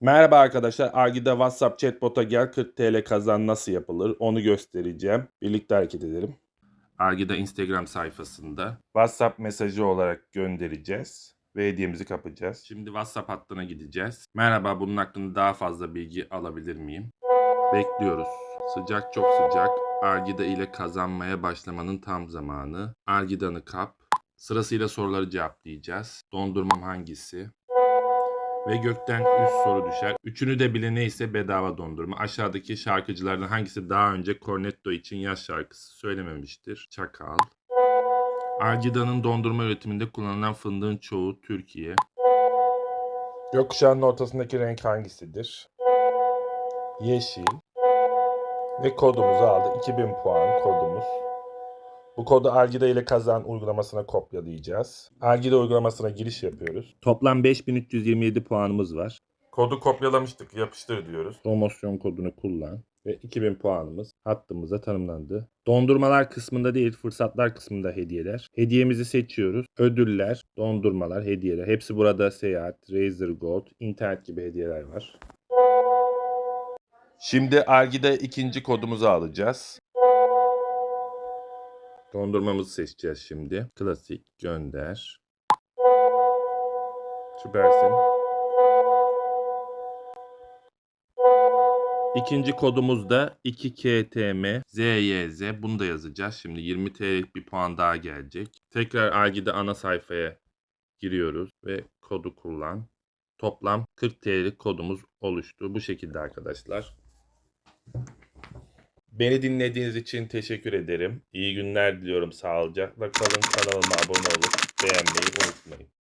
Merhaba arkadaşlar. Argida WhatsApp chatbot'a gel 40 TL kazan nasıl yapılır onu göstereceğim. Birlikte hareket edelim. Argida Instagram sayfasında WhatsApp mesajı olarak göndereceğiz ve hediyemizi kapacağız. Şimdi WhatsApp hattına gideceğiz. Merhaba bunun hakkında daha fazla bilgi alabilir miyim? Bekliyoruz. Sıcak çok sıcak. Argida ile kazanmaya başlamanın tam zamanı. Argida'nı kap. Sırasıyla soruları cevaplayacağız. Dondurmam hangisi? Ve gökten 3 soru düşer. Üçünü de bile neyse bedava dondurma. Aşağıdaki şarkıcılardan hangisi daha önce Cornetto için yaz şarkısı söylememiştir? Çakal. Argida'nın dondurma üretiminde kullanılan fındığın çoğu Türkiye. Gökkuşağının ortasındaki renk hangisidir? Yeşil. Ve kodumuzu aldı. 2000 puan kodumuz. Bu kodu Algida ile kazan uygulamasına kopyalayacağız. Algida uygulamasına giriş yapıyoruz. Toplam 5327 puanımız var. Kodu kopyalamıştık. Yapıştır diyoruz. Promosyon kodunu kullan. Ve 2000 puanımız hattımıza tanımlandı. Dondurmalar kısmında değil, fırsatlar kısmında hediyeler. Hediyemizi seçiyoruz. Ödüller, dondurmalar, hediyeler. Hepsi burada seyahat, Razer Gold, internet gibi hediyeler var. Şimdi Algida ikinci kodumuzu alacağız. Dondurmamızı seçeceğiz şimdi. Klasik gönder. Süpersin. İkinci kodumuz da 2KTM ZYZ. Bunu da yazacağız. Şimdi 20 TL'lik bir puan daha gelecek. Tekrar Algida ana sayfaya giriyoruz ve kodu kullan. Toplam 40 TL'lik kodumuz oluştu. Bu şekilde arkadaşlar. Beni dinlediğiniz için teşekkür ederim. İyi günler diliyorum. Sağlıcakla kalın. Kanalıma abone olup beğenmeyi unutmayın.